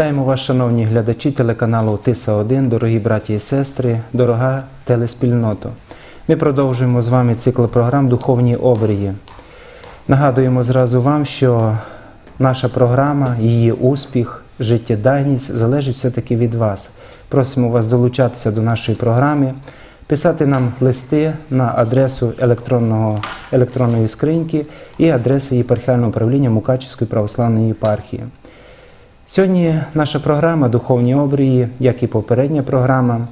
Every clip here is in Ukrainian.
Вітаємо вас, шановні глядачі телеканалу Тиса 1 дорогі браті і сестри, дорога телеспільнота. Ми продовжуємо з вами цикл програм Духовні обрії. Нагадуємо зразу вам, що наша програма, її успіх, життєдайність залежить все-таки від вас. Просимо вас долучатися до нашої програми, писати нам листи на адресу електронного, електронної скриньки і адреси єпархіального управління Мукачівської православної єпархії. Сьогодні наша програма Духовні обрії, як і попередня програма,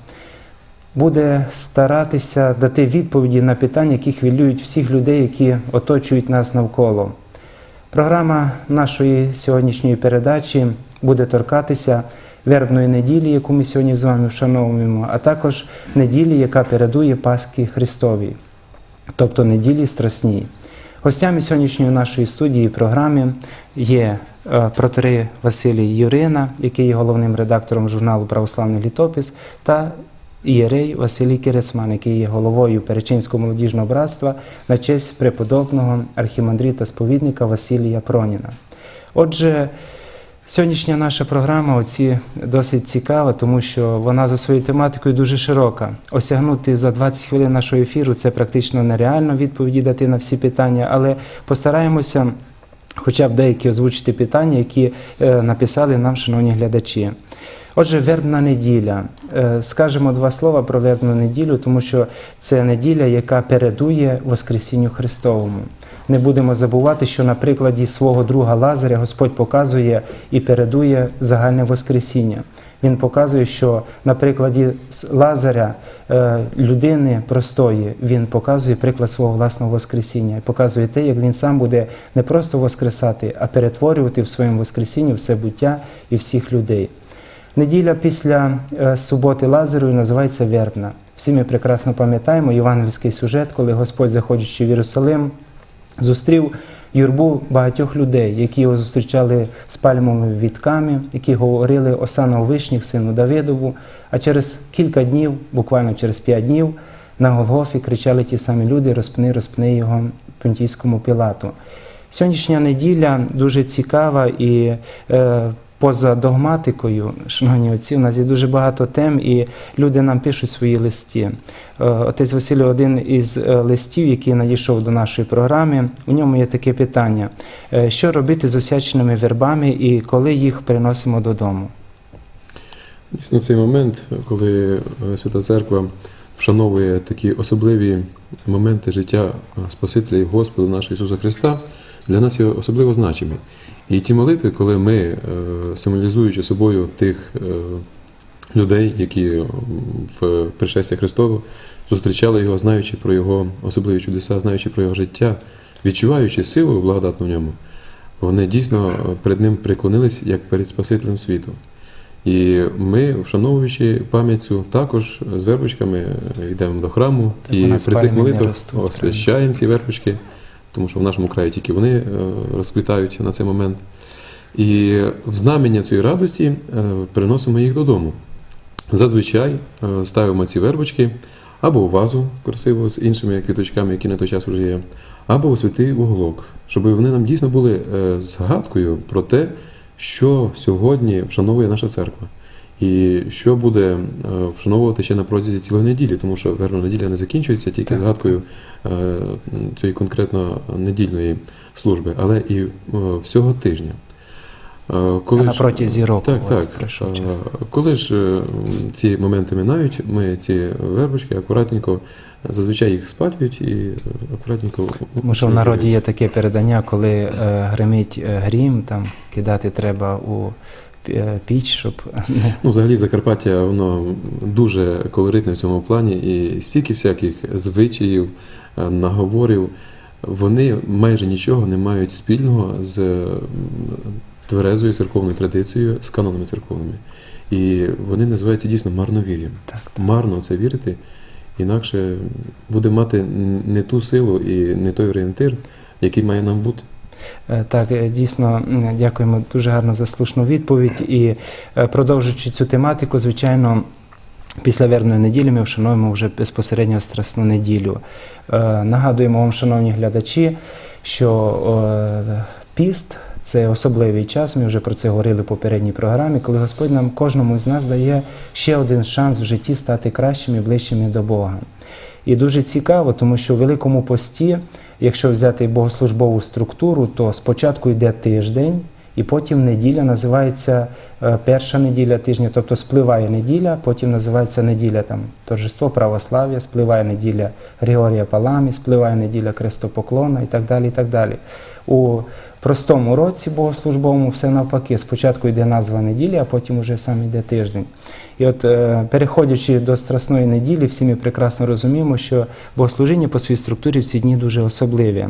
буде старатися дати відповіді на питання, які хвилюють всіх людей, які оточують нас навколо. Програма нашої сьогоднішньої передачі буде торкатися вербної неділі, яку ми сьогодні з вами вшановуємо, а також неділі, яка передує Пасхі Христовій, тобто неділі Страсній. Гостями сьогоднішньої нашої студії програми є протери протерей Василій Юрина, який є головним редактором журналу Православний літопис, та Єрей Василій Кирецман, який є головою Перечинського молодіжного братства на честь преподобного архімандрита сповідника Василія Проніна. Отже, Сьогоднішня наша програма оці досить цікава, тому що вона за своєю тематикою дуже широка. Осягнути за 20 хвилин нашого ефіру це практично нереально відповіді дати на всі питання, але постараємося хоча б деякі озвучити питання, які е, написали нам шановні глядачі. Отже, вербна неділя. Е, Скажемо два слова про вербну неділю, тому що це неділя, яка передує Воскресінню Христовому. Не будемо забувати, що на прикладі свого друга Лазаря Господь показує і передує загальне Воскресіння. Він показує, що на прикладі Лазаря, е, людини простої, він показує приклад свого власного Воскресіння і показує те, як він сам буде не просто воскресати, а перетворювати в своєму Воскресінні все буття і всіх людей. Неділя після е, суботи Лазарою називається Вербна. Всі ми прекрасно пам'ятаємо євангельський сюжет, коли Господь, заходячи в Єрусалим, зустрів юрбу багатьох людей, які його зустрічали з пальмовими вітками, які говорили Осана Вишніх, сину Давидову. А через кілька днів, буквально через п'ять днів, на Голгофі кричали ті самі люди: розпни, розпни його понтійському пілату. Сьогоднішня неділя дуже цікава і е, поза догматикою, шановні отці, у нас є дуже багато тем, і люди нам пишуть свої листи. Е, Отець Василь, один із е, листів, який надійшов до нашої програми, у ньому є таке питання: Е, що робити з осяченими вербами і коли їх приносимо додому? Дійсно, цей момент, коли Свята Церква вшановує такі особливі моменти життя Спасителя і Господа нашого Ісуса Христа, для нас є особливо значимі. І ті молитви, коли ми, е, символізуючи собою тих е, людей, які в пришестя Христову зустрічали його, знаючи про його особливі чудеса, знаючи про його життя, відчуваючи силу благодатну в ньому, вони дійсно е, перед ним преклонились як перед Спасителем світу. І ми, вшановуючи пам'ять цю, також з вербочками е, йдемо до храму Так, і при цих молитвах освящаємо ці вербочки, тому що в нашому краї тільки вони е, розквітають на цей момент. І в знамення цієї радості е, приносимо їх додому. Зазвичай е, ставимо ці вербочки або у вазу красиву з іншими квіточками, які на той час вже є, або у святий уголок, щоб вони нам дійсно були згадкою про те, що сьогодні вшановує наша церква. І що буде е, вшановувати ще на протязі цілої неділі, тому що верна неділя не закінчується тільки Так. згадкою е, цієї конкретно недільної служби, але і е, всього тижня. А на протязі року, Так, от, так. пройшов час. Коли ж ці моменти минають, ми ці вербочки акуратненько, зазвичай їх спалюють і акуратненько. Тому що в народі є таке передання, коли гримить грім, там кидати треба у піч, щоб Ну, взагалі Закарпаття воно дуже колоритне в цьому плані, і стільки всяких звичаїв, е, наговорів, вони майже нічого не мають спільного з тверезою церковною традицією, з канонами церковними. І вони називаються дійсно марновір'ям. так. Марно це вірити, інакше буде мати не ту силу і не той орієнтир, який має нам бути. Е, Так, е, дійсно, дякуємо дуже гарно за слушну відповідь. І е, продовжуючи цю тематику, звичайно, після вербної неділі ми вшануємо вже безпосередньо Страсну неділю. Нагадуємо вам, шановні глядачі, що піст Це особливий час. Ми вже про це говорили в попередній програмі, коли Господь нам кожному з нас дає ще один шанс в житті стати кращими, ближчими до Бога. І дуже цікаво, тому що в Великому пості, якщо взяти богослужбову структуру, то спочатку йде тиждень, і потім неділя називається е, перша неділя тижня, тобто спливає неділя, потім називається неділя там торжество православ'я, спливає неділя Григорія Паламі, спливає неділя Крестопоклона і так далі. і так далі. У простому році богослужбовому все навпаки. Спочатку йде назва неділі, а потім уже сам йде тиждень. І от е, переходячи до Страсної неділі, всі ми прекрасно розуміємо, що богослужіння по своїй структурі в ці дні дуже особливі.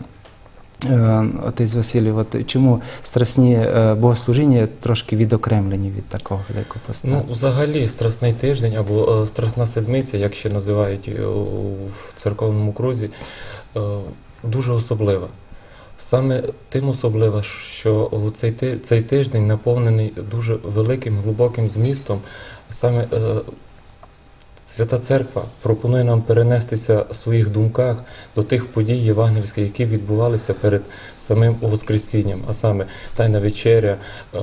Е, Отець Василій, от чому страсні е, богослужіння трошки відокремлені від такого великого поста? Ну, взагалі, страсний тиждень або е, страсна седмиця, як ще називають в церковному крузі, дуже особлива. Саме тим особлива, що цей, цей тиждень наповнений дуже великим, глибоким змістом. Саме Свята Церква пропонує нам перенестися в своїх думках до тих подій євангельських, які відбувалися перед самим Воскресінням, а саме Тайна вечеря, е,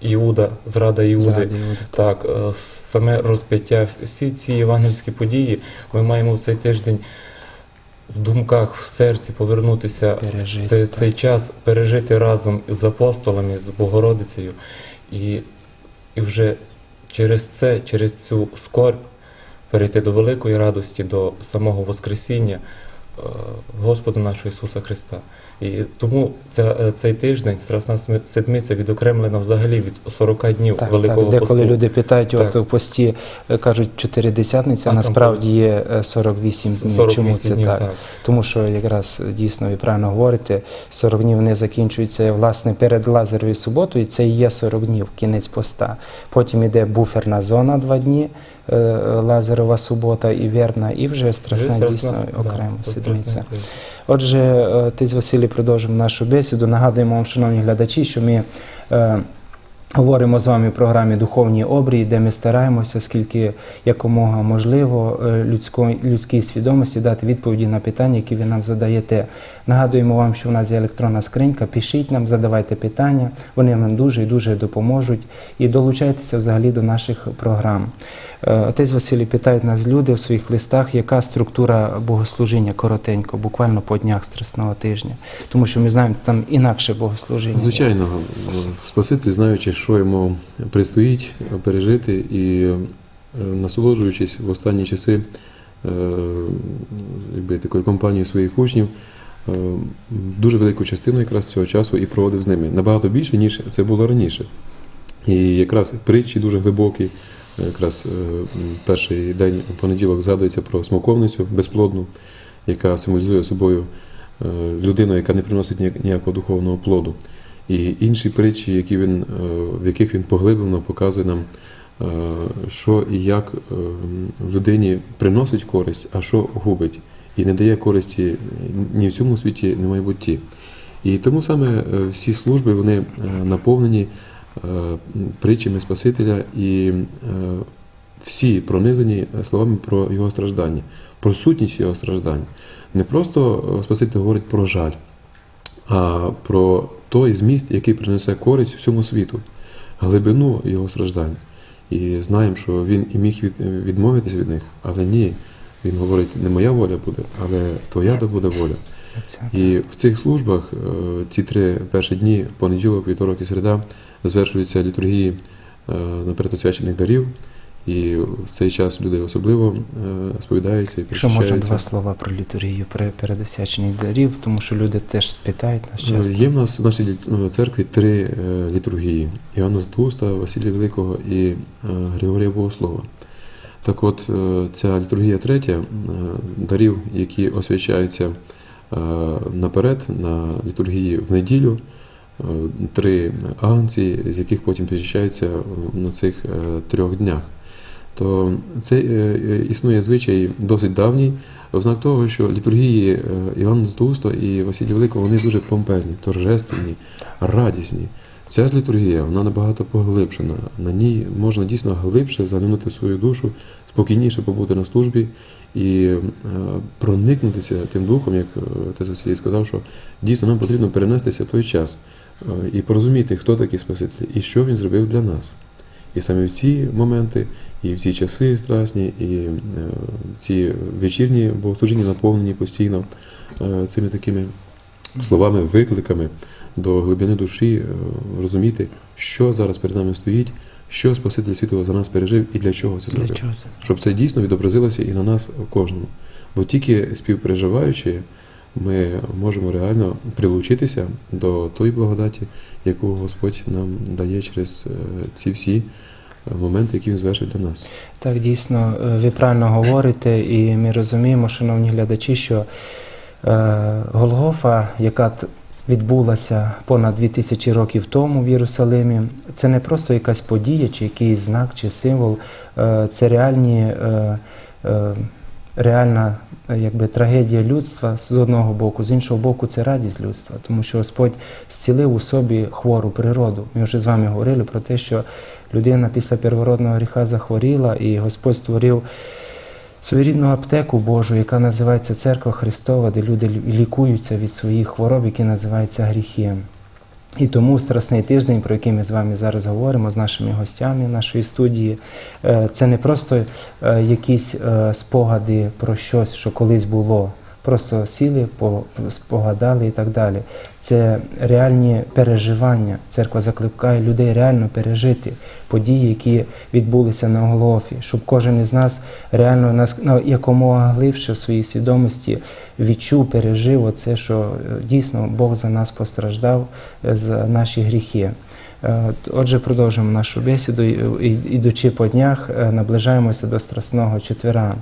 Іуда, зрада Іуди. Так, е, саме розп'яття, всі ці євангельські події ми маємо в цей тиждень в думках, в серці повернутися Пережити, в цей, цей час, пережити разом з апостолами, з Богородицею. І, і вже через це, через цю скорбь перейти до великої радості, до самого Воскресіння е, Господа нашого Ісуса Христа. І тому ця, е, цей тиждень, Страсна Седмиця, відокремлена взагалі від 40 днів Так, Великого так, деколи посту. люди питають, от Так. в пості е, кажуть чотиридесятниця, а насправді є е, 48 днів. 48 Чому це днів, так? так. Тому що якраз е, дійсно ви правильно говорите, 40 днів вони закінчуються власне перед Лазаровою суботою, це і є 40 днів, кінець поста. Потім іде буферна зона два дні, е, Лазарова субота і вербна, і вже страсна дійсно окремо Седмиця. Отже, е, Тись Василій, продовжимо нашу бесіду. Нагадуємо вам, шановні глядачі, що ми е, говоримо з вами в програмі Духовні обрії, де ми стараємося, скільки якомога можливо, е, людської, людській свідомості дати відповіді на питання, які ви нам задаєте. Нагадуємо вам, що в нас є електронна скринька. Пишіть нам, задавайте питання. Вони нам дуже і дуже допоможуть. І долучайтеся взагалі до наших програм. Е, Отець Василій питають нас люди в своїх листах, яка структура богослужіння коротенько, буквально по днях Страсного тижня. Тому що ми знаємо, там інакше богослужіння. Звичайно, Спаситель, знаючи, що йому предстоїть пережити, і е, насолоджуючись в останні часи е, якби, такою компанією своїх учнів, дуже велику частину якраз цього часу і проводив з ними. Набагато більше, ніж це було раніше. І якраз притчі дуже глибокі. Якраз е, перший день понеділок згадується про смоковницю безплодну, яка символізує собою е, людину, яка не приносить ніякого духовного плоду. І інші притчі, які він, е, в яких він поглиблено показує нам, що і як е, людині приносить користь, а що губить, і не дає користі ні в цьому світі, ні в майбутті. І тому саме всі служби вони наповнені притчами Спасителя і е, всі пронизані словами про його страждання, про сутність його страждань. Не просто е, Спаситель говорить про жаль, а про той зміст, який принесе користь всьому світу, глибину його страждань. І знаємо, що він і міг відмовитися від них, але ні. Він говорить, не моя воля буде, але твоя буде воля. І в цих службах е, ці три перші дні, понеділок, вівторок і середа, звершуються літургії е, наперед освячених дарів. І в цей час люди особливо е, сповідаються і Якщо можна два слова про літургію перед освячених дарів, тому що люди теж питають нас часто. Є в нас в нашій ну, церкві три літургії: Іоанна Златоуста, Василія Великого і Григорія Богослова. Так от, ця літургія третя дарів, які освячаються наперед на літургії в неділю, е, три агнці, з яких потім зустрічаються на цих е, трьох днях. То це е, е, існує звичай досить давній, в знак того, що літургії е, Іоанна Златоуста і Василія Великого вони дуже помпезні, торжественні, радісні. Ця ж літургія вона набагато поглибшена. На ній можна дійсно глибше заглянути в свою душу, спокійніше побути на службі і е, проникнутися тим духом, як е, отець Василій сказав, що дійсно нам потрібно перенестися в той час, і порозуміти, хто такий Спаситель і що він зробив для нас. І саме в ці моменти, і в ці часи страсні, і е, ці вечірні богослужіння наповнені постійно е, цими такими словами, викликами до глибини душі, е, розуміти, що зараз перед нами стоїть, що Спаситель світу за нас пережив і для чого це зробив. Щоб це дійсно відобразилося і на нас кожному. Бо тільки співпереживаючи, ми можемо реально прилучитися до тої благодаті, яку Господь нам дає через е, ці всі е, моменти, які він звершив для нас. Так, дійсно, ви правильно говорите, і ми розуміємо, шановні глядачі, що Голгофа, яка відбулася понад 2000 років тому в Єрусалимі, це не просто якась подія, чи якийсь знак, чи символ, е, це реальні. Е, е, Реальна якби, трагедія людства з одного боку, з іншого боку, це радість людства, тому що Господь зцілив у собі хвору природу. Ми вже з вами говорили про те, що людина після первородного гріха захворіла, і Господь створив своєрідну аптеку Божу, яка називається Церква Христова, де люди лікуються від своїх хвороб, які називаються гріхи. І тому страсний тиждень, про який ми з вами зараз говоримо, з нашими гостями нашої студії, е, це не просто е, якісь е, спогади про щось, що колись було. Просто сіли, по- спогадали і так далі. Це реальні переживання. Церква закликає людей реально пережити події, які відбулися на Голгофі, щоб кожен із нас реально нас ну, якомога глибше в своїй свідомості відчув, пережив оце, що е, дійсно Бог за нас постраждав е, за наші гріхи. Е, Отже, продовжуємо нашу бесіду, ідучи по днях, наближаємося до Страсного четвера.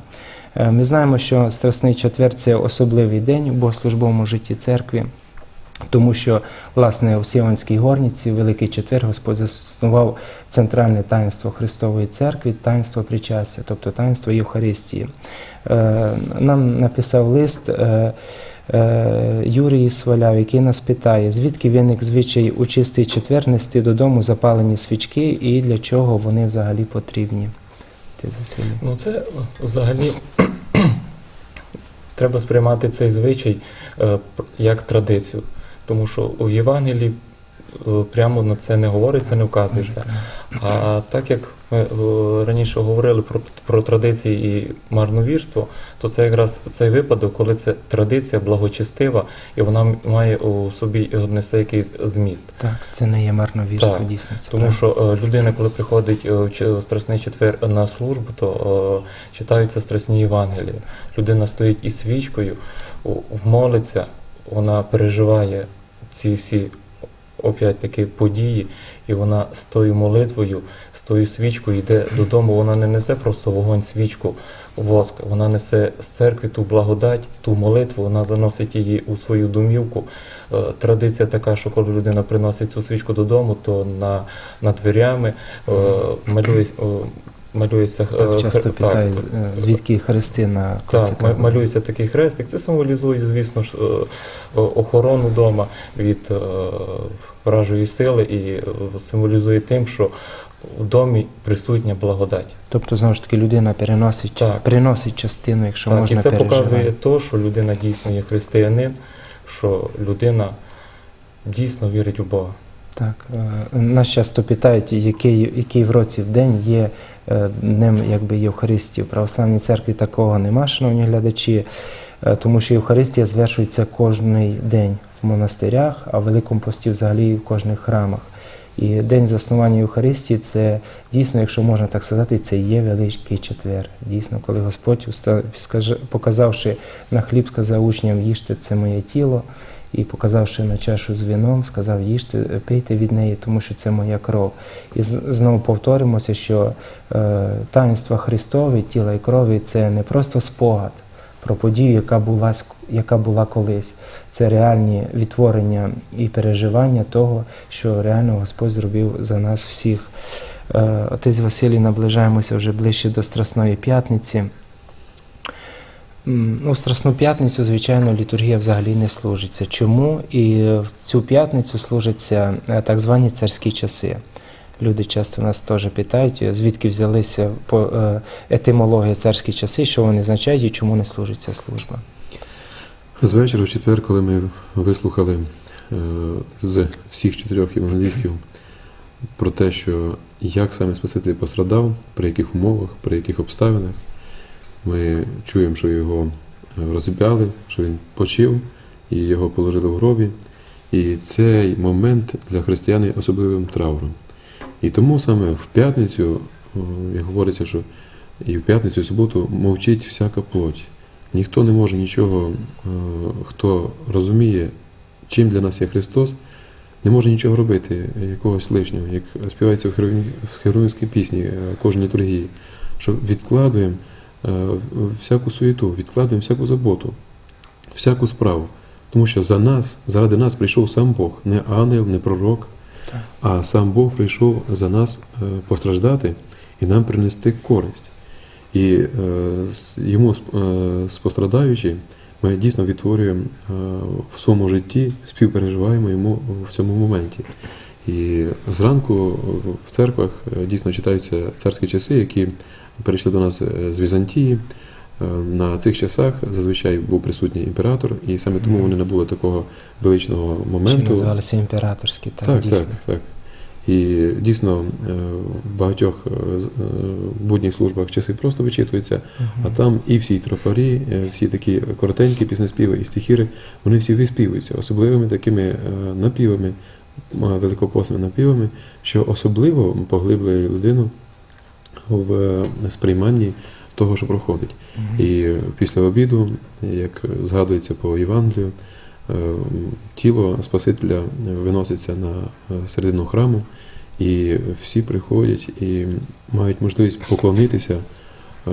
Е, Ми знаємо, що Страсний четвер це особливий день у богослужбовому житті церкви. Тому що, власне, у Сіонській горниці, Великий Четвер, Господь заснував центральне таїнство Христової церкви, таїнство причастя, тобто таїнство Євхаристії. Е, Нам написав лист е, Юрій Сваляв, який нас питає, звідки виник звичай у чистий четвер нести додому запалені свічки і для чого вони взагалі потрібні. Ти Василій. Ну, це взагалі треба сприймати цей звичай е, як традицію. Тому що в Євангелії е, прямо на це не говориться, не вказується. А так як ми е, раніше говорили про, про традиції і марновірство, то це якраз цей випадок, коли це традиція благочестива, і вона має у собі е, несе якийсь зміст. Так, це не є марновірство, Так, дійсно. Це Тому правда. що е, людина, коли приходить е, в Страсний четвер на службу, то е, читаються страсні Євангелії. Людина стоїть із свічкою, молиться, вона переживає ці всі опять таки події, і вона з тою молитвою, з тою свічкою йде додому. Вона не несе просто вогонь, свічку, воск, вона несе з церкви ту благодать, ту молитву, вона заносить її у свою домівку. Е, Традиція така, що коли людина приносить цю свічку додому, то на, над дверями е, малює, е, малюється е, Так часто питають, так, е, звідки хрести на так, малюється такий хрестик. Це символізує, звісно ж, е, е, охорону дома від е, вражої сили і е, символізує тим, що в домі присутня благодать. Тобто, знову ж таки, людина переносить, Так. приносить частину, якщо так, можна і це переживати. показує те, що людина дійсно є християнин, що людина дійсно вірить у Бога. Так, е, нас часто питають, який, який в році в день є е, днем якби Євхаристії. В православній церкві такого нема, шановні глядачі, е, тому що Євхаристія звершується кожний день в монастирях, а в Великому пості взагалі в кожних храмах. І день заснування Євхаристії це дійсно, якщо можна так сказати, це є Великий четвер. Дійсно, коли Господь, показавши на хліб, сказав учням, їжте це моє тіло. І показавши на чашу з вином, сказав, їжте, пийте від неї, тому що це моя кров. І знову повторимося, що е, таїнство Христове, тіла і крові це не просто спогад про подію, яка була, яка була колись. Це реальні відтворення і переживання того, що реально Господь зробив за нас всіх. Е, Отець Василій, наближаємося вже ближче до Страсної п'ятниці. М, Ну, Страсну п'ятницю, звичайно, літургія взагалі не служиться. Чому? І в цю п'ятницю служаться е, так звані царські часи. Люди часто нас теж питають, е, звідки взялися по е, етимологія царські часи, що вони означають і чому не служить ця служба. З вечора, в четвер, коли ми вислухали з всіх чотирьох євангелістів про те, що як саме Спаситель пострадав, при яких умовах, при яких обставинах. Ми чуємо, що його е, розіп'яли, що він почив і його положили в гробі. І цей момент для християн є особливим трауром. І тому саме в п'ятницю, як говориться, що і в п'ятницю, і в суботу мовчить всяка плоть. Ніхто не може нічого, хто розуміє, чим для нас є Христос, не може нічого робити, якогось лишнього, як співається в херувім- пісні е, кожній літургії, що відкладуємо всяку суєту, відкладуємо всяку заботу, всяку справу. Тому що за нас, заради нас прийшов сам Бог, не ангел, не пророк, Так. а сам Бог прийшов за нас е, постраждати і нам принести користь. І е, йому е, спострадаючи, ми дійсно відтворюємо е, в своєму житті, співпереживаємо йому в цьому моменті. І зранку в церквах е, дійсно читаються царські часи, які перейшли до нас е, з Візантії. Е, На цих часах зазвичай був присутній імператор, і саме тому вони набули такого величного моменту. називалися імператорські, так, Так, дійсно. так, так. І дійсно в багатьох будніх службах часи просто вичитуються, а там і всі тропарі, всі такі коротенькі піснеспіви і стихіри, вони всі виспівуються особливими такими напівами, великопосними напівами, що особливо поглиблює людину в е, сприйманні того, що проходить. Мгм. І після обіду, як згадується по Євангелію, е, тіло Спасителя виноситься на е, середину храму, і всі приходять і мають можливість поклонитися е,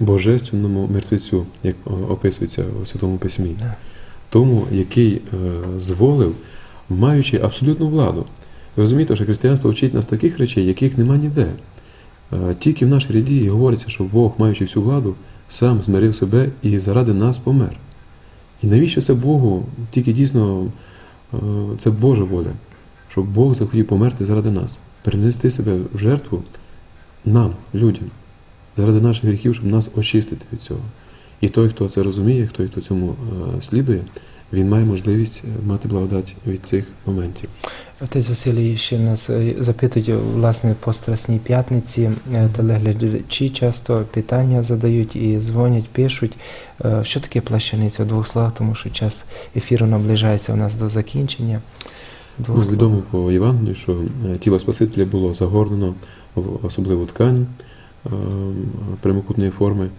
божественному мертвецю, як е, описується у Святому Письмі, тому, який е, зволив, маючи абсолютну владу. Ви розумієте, що християнство вчить нас таких речей, яких нема ніде. Е, Тільки в нашій релігії говориться, що Бог, маючи всю владу, сам змирив себе і заради нас помер. І навіщо це Богу? Тільки дійсно е, це Божа воля, щоб Бог захотів померти заради нас, перенести себе в жертву нам, людям, заради наших гріхів, щоб нас очистити від цього. І той, хто це розуміє, хто цьому е, слідує, він має можливість е, мати благодать від цих моментів. Отець Василій ще нас е, запитують, власне, по Страсній п'ятниці. Е, Телеглядачі часто питання задають і дзвонять, пишуть. Що таке плащаниця у двох словах, тому що час ефіру наближається у нас до закінчення. Двох Ну, відомо по Євангелію, що тіло Спасителя було загорнено в особливу ткань прямокутної форми.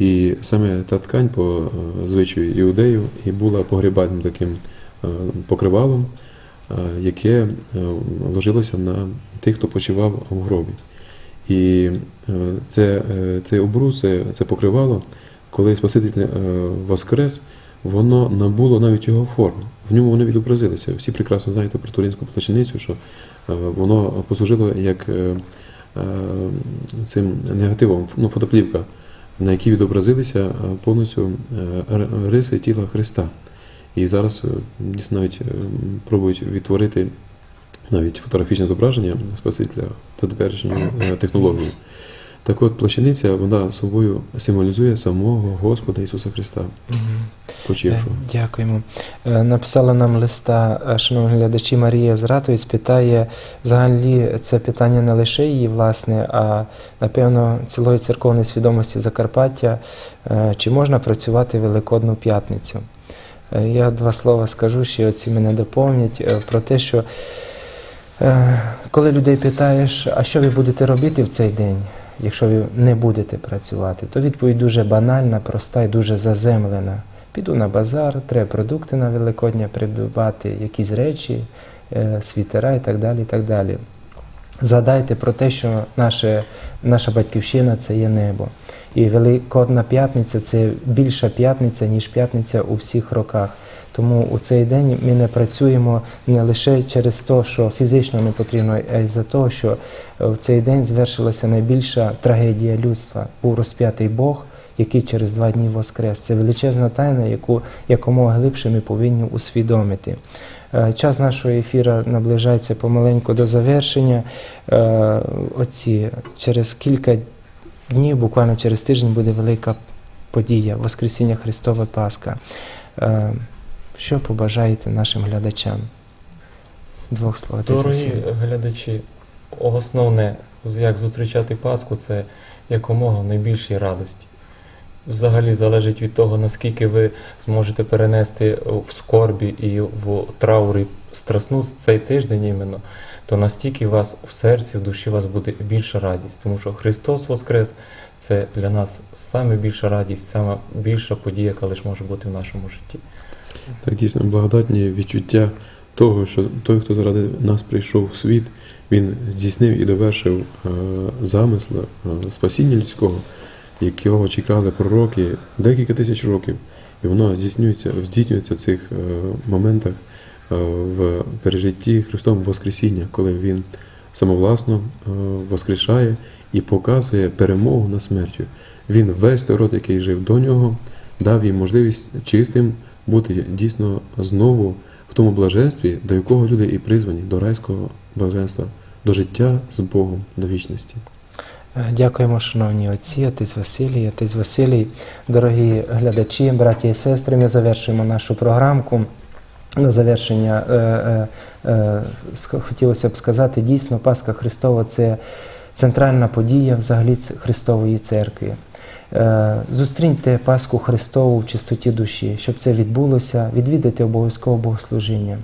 І саме та ткань по е, звичаю іудеїв і була погребальним таким е, покривалом, е, яке ложилося на тих, хто почивав у гробі. І це, цей обрус, це, це покривало, коли Спаситель воскрес, воно набуло навіть його форму. В ньому вони відобразилися. Всі прекрасно знаєте про туринську плащаницю, що воно послужило як цим негативом, ну, фотоплівка, на якій відобразилися е, повністю е, риси тіла Христа. І зараз е, дійсно навіть пробують відтворити навіть фотографічне зображення Спасителя за теперішньою технологією. Так от плащаниця вона собою символізує самого Господа Ісуса Христа, почившого. Е, Дякуємо. Е, Написала нам листа, е, шановні глядачі, Марія з Ратовець питає, взагалі це питання не лише її, власне, а напевно цілої церковної свідомості Закарпаття, чи можна працювати Великодну п'ятницю. Я два слова скажу, ще оці мене доповнять про те, що коли людей питаєш, а що ви будете робити в цей день, якщо ви не будете працювати, то відповідь дуже банальна, проста і дуже заземлена. Піду на базар, треба продукти на Великодня придбати, якісь речі, е, світера і так далі. і так далі. Згадайте про те, що наше, наша батьківщина це є небо. І Великодна п'ятниця це більша п'ятниця, ніж п'ятниця у всіх роках. Тому у цей день ми не працюємо не лише через те, що фізично не потрібно, а й за те, що е, в цей день звершилася найбільша трагедія людства. Був розп'ятий Бог, який через два дні воскрес. Це величезна тайна, яку якомога глибше ми повинні усвідомити. Е, Час нашого ефіру наближається помаленьку до завершення. Е, Оці через кілька днів, буквально через тиждень, буде велика подія Воскресіння Христове Пасха. Що побажаєте нашим глядачам? Двох слов. Дорогі глядачі, основне, як зустрічати Пасху, це якомога найбільшій радості. Взагалі залежить від того, наскільки ви зможете перенести в скорбі і в траурі страсну цей тиждень іменно, то настільки у вас в серці, в душі вас буде більша радість. Тому що Христос Воскрес це для нас саме більша радість, саме більша подія, яка лише може бути в нашому житті. Так дійсно благодатні відчуття того, що той, хто заради нас прийшов в світ, він здійснив і довершив е, замисл е, спасіння людського, якого чекали пророки декілька тисяч років. І воно здійснюється, здійснюється в цих е, моментах в пережитті Христом Воскресіння, коли Він самовласно воскрешає і показує перемогу над смертю. Він весь той род, який жив до нього, дав їм можливість чистим бути дійсно знову в тому блаженстві, до якого люди і призвані, до райського блаженства, до життя з Богом, до вічності. Е, Дякуємо, шановні отці, отець Василій, отець Василій, дорогі глядачі, браті і сестри. Ми завершуємо нашу програмку. На завершення е, е, е, хотілося б сказати, дійсно, Пасха Христова це центральна подія взагалі Христової церкви. Е, Зустріньте Пасху Христову в чистоті душі. Щоб це відбулося, відвідайте обов'язково богослужіння.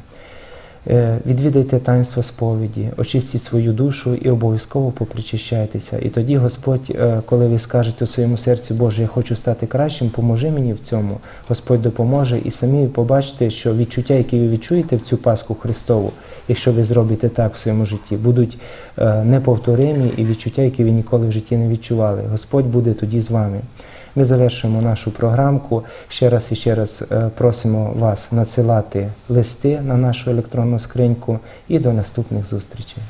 Е, Відвідайте таїнство сповіді, очистіть свою душу і обов'язково попричищайтеся. І тоді Господь, е, коли ви скажете у своєму серці, Боже, я хочу стати кращим, поможи мені в цьому. Господь допоможе, і самі побачите, що відчуття, які ви відчуєте в цю Пасху Христову, якщо ви зробите так в своєму житті, будуть е, неповторимі і відчуття, які ви ніколи в житті не відчували. Господь буде тоді з вами. Ми завершуємо нашу програмку. Ще раз і ще раз е, просимо вас надсилати листи на нашу електронну скриньку і до наступних зустрічей.